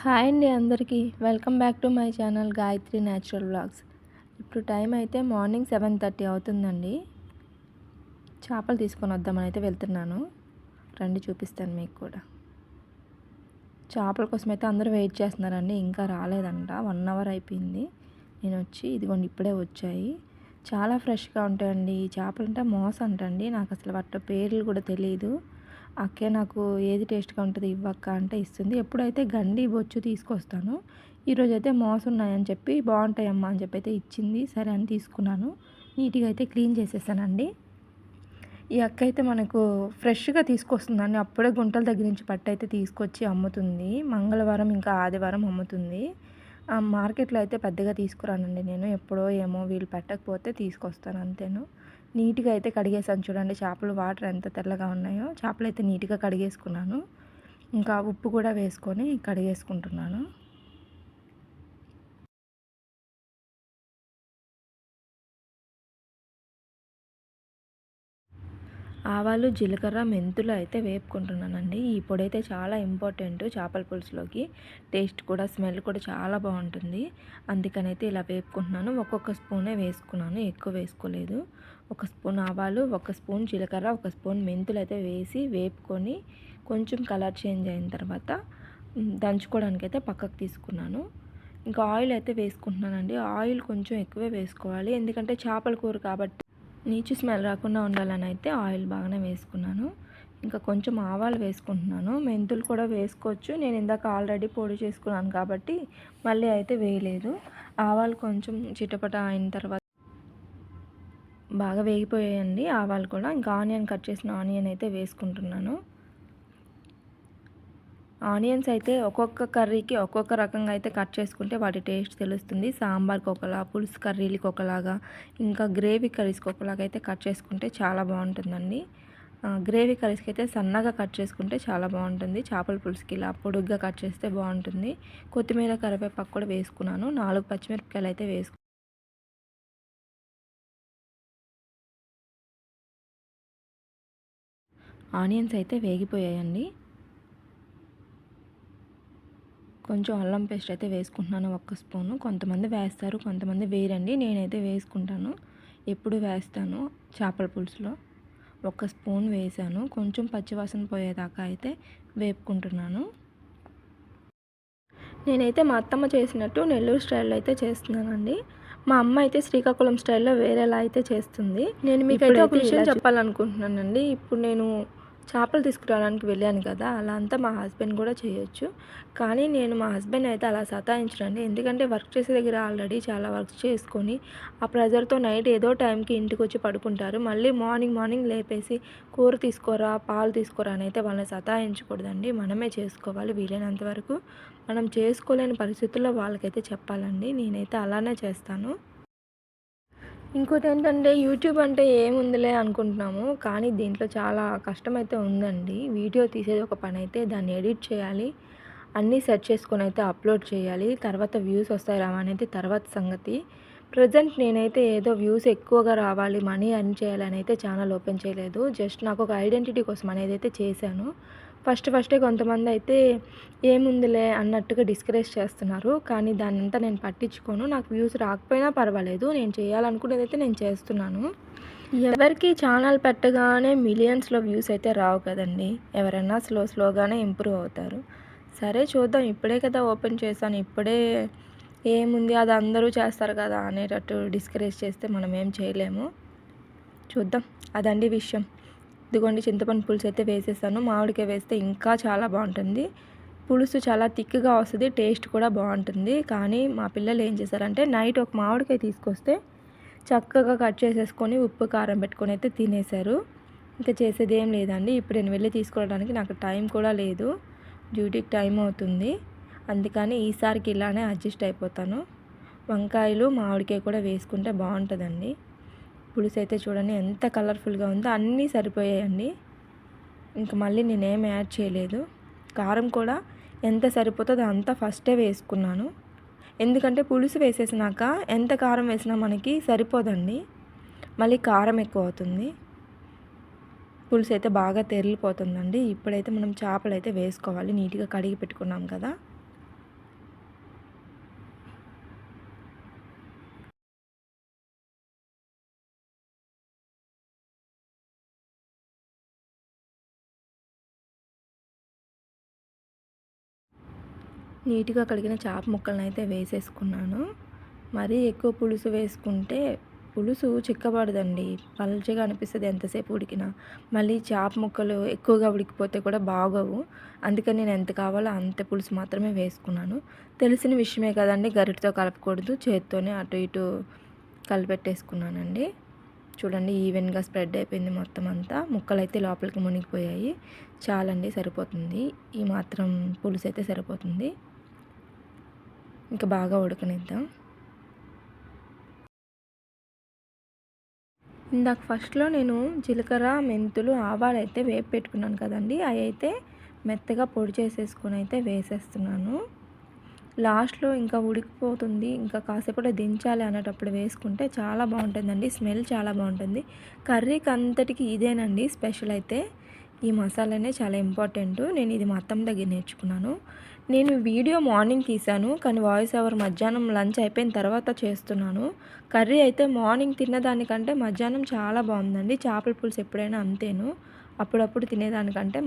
Hi అండి అందరికీ. Welcome back to my channel Gayatri natural vlogs. ఇప్పుడు టైం అయితే మార్నింగ్ సెవెన్ థర్టీ అవుతుందండి. చేపలు తీసుకొని వద్దామని అయితే వెళ్తున్నాను. రండి చూపిస్తాను మీకు కూడా. చేపల కోసం అయితే అందరూ వెయిట్ చేస్తున్నారండి. ఇంకా రాలేదంట. వన్ అవర్ అయిపోయింది. నేను వచ్చి ఇదిగోండి ఇప్పుడే వచ్చాయి. చాలా ఫ్రెష్గా ఉంటాయండి. ఈ చేపలు అంటే మోస అంటండి నాకు అసలు వాటి పేర్లు కూడా తెలియదు అక్కే నాకు ఏది టేస్ట్గా ఉంటుంది ఇవ్వక్క అంటే ఇస్తుంది. ఎప్పుడైతే గండి బొచ్చు తీసుకొస్తాను ఈరోజు అయితే మోసం ఉన్నాయని చెప్పి బాగుంటాయమ్మా అని చెప్పి అయితే ఇచ్చింది. సరే అని తీసుకున్నాను. నీట్గా అయితే క్లీన్ చేసేసానండి. ఈ అక్క అయితే మనకు ఫ్రెష్గా తీసుకొస్తుందండి. అప్పుడే గుంటల దగ్గర నుంచి పట్టు అయితే తీసుకొచ్చి అమ్ముతుంది. మంగళవారం ఇంకా ఆదివారం అమ్ముతుంది. ఆ మార్కెట్లో అయితే పెద్దగా తీసుకురానండి నేను. ఎప్పుడో ఏమో వీళ్ళు పెట్టకపోతే తీసుకొస్తాను అంతేను. నీట్గా అయితే కడిగేసాను చూడండి. చేపలు వాటర్ ఎంత తెల్లగా ఉన్నాయో చేపలు అయితే నీట్గా కడిగేసుకున్నాను. ఇంకా ఉప్పు కూడా వేసుకొని కడిగేసుకుంటున్నాను. ఆవాలు జీలకర్ర మెంతులు అయితే వేపుకుంటున్నానండి. ఈ పొడి అయితే చాలా ఇంపార్టెంట్ చేపల పులుసులోకి. టేస్ట్ కూడా స్మెల్ కూడా చాలా బాగుంటుంది. అందుకని అయితే ఇలా వేపుకుంటున్నాను. ఒక్కొక్క స్పూనే వేసుకున్నాను. ఎక్కువ వేసుకోలేదు. ఒక స్పూన్ ఆవాలు ఒక స్పూన్ జీలకర్ర ఒక స్పూన్ మెంతులు అయితే వేసి వేపుకొని కొంచెం కలర్ చేంజ్ అయిన తర్వాత దంచుకోవడానికి అయితే పక్కకు తీసుకున్నాను. ఇంకా ఆయిల్ అయితే వేసుకుంటున్నానండి. ఆయిల్ కొంచెం ఎక్కువే వేసుకోవాలి. ఎందుకంటే చేపల కూర కాబట్టి నీచు స్మెల్ రాకుండా ఉండాలని అయితే ఆయిల్ బాగానే వేసుకున్నాను. ఇంకా కొంచెం ఆవాలు వేసుకుంటున్నాను. మెంతులు కూడా వేసుకోవచ్చు. నేను ఇందాక ఆల్రెడీ పొడి చేసుకున్నాను కాబట్టి మళ్ళీ అయితే వేయలేదు. ఆవాలు కొంచెం చిటపట అయిన తర్వాత బాగా వేగిపోయాయండి ఆవాలు కూడా. ఇంకా ఆనియన్ కట్ చేసిన ఆనియన్ అయితే వేసుకుంటున్నాను. ఆనియన్స్ అయితే ఒక్కొక్క కర్రీకి ఒక్కొక్క రకంగా అయితే కట్ చేసుకుంటే వాటి టేస్ట్ తెలుస్తుంది. సాంబార్కి ఒకలా పులుసు కర్రీలకి ఒకలాగా ఇంకా గ్రేవీ కర్రీస్కి ఒకలాగా అయితే కట్ చేసుకుంటే చాలా బాగుంటుందండి. గ్రేవీ కర్రీస్కి అయితే సన్నగా కట్ చేసుకుంటే చాలా బాగుంటుంది. చేపల పులుసుకి ఇలా పొడుగ్గా కట్ చేస్తే బాగుంటుంది. కొత్తిమీర కరివేపాకు కూడా వేసుకున్నాను. నాలుగు పచ్చిమిరపకాయలు అయితే వేసుకు ఆనియన్స్ అయితే వేగిపోయాయండి. కొంచెం అల్లం పేస్ట్ అయితే వేసుకుంటున్నాను ఒక్క స్పూను. కొంతమంది వేస్తారు కొంతమంది వేయరండి. నేనైతే వేసుకుంటాను. ఎప్పుడు వేస్తాను చేపల పులుసులో. ఒక స్పూన్ వేసాను కొంచెం పచ్చివాసన పోయేదాకా అయితే వేపుకుంటున్నాను. నేనైతే మా అత్తమ్మ చేసినట్టు నెల్లూరు స్టైల్లో అయితే చేస్తున్నానండి. మా అమ్మ అయితే శ్రీకాకుళం స్టైల్లో వేరేలా అయితే చేస్తుంది. నేను మీకు అయితే ఒక విషయం చెప్పాలనుకుంటున్నానండి. ఇప్పుడు నేను చేపలు తీసుకురావడానికి వెళ్ళాను కదా అలా అంతా మా హస్బెండ్ కూడా చేయొచ్చు. కానీ నేను మా హస్బెండ్ అయితే అలా సతాయించడండి. ఎందుకంటే వర్క్ చేసే దగ్గర ఆల్రెడీ చాలా వర్క్ చేసుకొని ఆ ప్రెజర్తో నైట్ ఏదో టైంకి ఇంటికి వచ్చి పడుకుంటారు. మళ్ళీ మార్నింగ్ మార్నింగ్ లేపేసి కూర తీసుకోరా పాలు తీసుకోరా అని అయితే వాళ్ళని సతాయించకూడదండి. మనమే చేసుకోవాలి వీలైనంత వరకు. మనం చేసుకోలేని పరిస్థితుల్లో వాళ్ళకైతే చెప్పాలండి. నేనైతే అలానే చేస్తాను. ఇంకోటి ఏంటంటే యూట్యూబ్ అంటే ఏముందిలే అనుకుంటున్నాము కానీ దీంట్లో చాలా కష్టమైతే ఉందండి. వీడియో తీసేది ఒక పని అయితే దాన్ని ఎడిట్ చేయాలి అన్నీ సెట్ చేసుకొని అయితే అప్లోడ్ చేయాలి తర్వాత వ్యూస్ వస్తాయి రావా అనేది తర్వాత సంగతి. ప్రజెంట్ నేనైతే ఏదో వ్యూస్ ఎక్కువగా రావాలి మనీ అర్న్ చేయాలని అయితే ఛానల్ ఓపెన్ చేయలేదు జస్ట్ నాకు ఒక ఐడెంటిటీ కోసం అనేది అయితే చేశాను. ఫస్ట్ ఫస్టే కొంతమంది అయితే ఏముందిలే అన్నట్టుగా డిస్కరేజ్ చేస్తున్నారు. కానీ దాన్నంతా నేను పట్టించుకోను. నాకు వ్యూస్ రాకపోయినా పర్వాలేదు. నేను చేయాలనుకునేది అయితే నేను చేస్తున్నాను. ఎవరికి ఛానల్ పెట్టగానే మిలియన్స్లో వ్యూస్ అయితే రావు కదండి. ఎవరైనా స్లో స్లోగానే ఇంప్రూవ్ అవుతారు. సరే చూద్దాం. ఇప్పుడే కదా ఓపెన్ చేశాను. ఇప్పుడే ఏముంది? అది అందరూ చేస్తారు కదా అనేటట్టు డిస్కరేజ్ చేస్తే మనం ఏం చేయలేము. చూద్దాం. అదండి విషయం. ఇదిగోండి చింతపండు పులుసు అయితే వేసేసాను. మామిడికాయ వేస్తే ఇంకా చాలా బాగుంటుంది. పులుసు చాలా థిక్గా వస్తుంది టేస్ట్ కూడా బాగుంటుంది. కానీ మా పిల్లలు ఏం చేశారంటే నైట్ ఒక మామిడికాయ తీసుకొస్తే చక్కగా కట్ చేసేసుకొని ఉప్పు కారం పెట్టుకొని అయితే తినేశారు. ఇంకా చేసేది ఏం లేదండి. ఇప్పుడు నేను వెళ్ళి తీసుకోవడానికి నాకు టైం కూడా లేదు. డ్యూటీకి టైం అవుతుంది. అందుకని ఈసారికి ఇలానే అడ్జస్ట్ అయిపోతాను. వంకాయలు మామిడికాయ కూడా వేసుకుంటే బాగుంటుందండి. పులుసు అయితే చూడండి ఎంత కలర్ఫుల్గా ఉందో అన్నీ సరిపోయాయండి. ఇంకా మళ్ళీ నేనేం యాడ్ చేయలేదు. కారం కూడా ఎంత సరిపోతుందో అంతా ఫస్టే వేసుకున్నాను. ఎందుకంటే పులుసు వేసేసినాక ఎంత కారం వేసినా మనకి సరిపోదండి. మళ్ళీ కారం ఎక్కువ అవుతుంది పులుసు అయితే బాగా తెరిలిపోతుందండి ఇప్పుడైతే మనం చేపలు అయితే వేసుకోవాలి. నీట్గా కడిగి పెట్టుకున్నాం కదా. నీట్గా కడిగిన చేప ముక్కలను అయితే వేసేసుకున్నాను. మరీ ఎక్కువ పులుసు వేసుకుంటే పులుసు చిక్కబడదండి. పల్చగా అనిపిస్తుంది ఎంతసేపు ఉడికినా. మళ్ళీ చేప ముక్కలు ఎక్కువగా ఉడికిపోతే కూడా బాగోవు. అందుకని నేను ఎంత కావాలో అంత పులుసు మాత్రమే వేసుకున్నాను. తెలిసిన విషయమే కదండి గరిటతో కలపకూడదు. చేత్తోనే అటు ఇటు కలిపెట్టేసుకున్నానండి. చూడండి ఈవెన్గా స్ప్రెడ్ అయిపోయింది మొత్తం అంతా. ముక్కలు అయితే లోపలికి మునిగిపోయాయి. చాలండి సరిపోతుంది. ఈ మాత్రం పులుసు అయితే సరిపోతుంది. ఇంకా బాగా ఉడకనిద్దాం. ఇందాక ఫస్ట్లో నేను జీలకర్ర మెంతులు ఆవాలు అయితే వేపు పెట్టుకున్నాను కదండి. అవి అయితే మెత్తగా పొడి చేసేసుకొని అయితే వేసేస్తున్నాను. లాస్ట్లో ఇంకా ఉడికిపోతుంది. ఇంకా కాసేపటి దించాలి అనేటప్పుడు వేసుకుంటే చాలా బాగుంటుందండి. స్మెల్ చాలా బాగుంటుంది. కర్రీకి అంతటికి ఇదేనండి స్పెషల్ అయితే. ఈ మసాలానే చాలా ఇంపార్టెంట్. నేను ఇది మా అత్తమ్మ దగ్గర నేర్చుకున్నాను. నేను వీడియో మార్నింగ్ తీశాను కానీ వాయిస్ ఓవర్ మధ్యాహ్నం లంచ్ అయిపోయిన తర్వాత చేస్తున్నాను. కర్రీ అయితే మార్నింగ్ తిన్నదానికంటే మధ్యాహ్నం చాలా బాగుందండి. చేపల పులుసు ఎప్పుడైనా అంతేను. అప్పుడప్పుడు తినేదానికంటే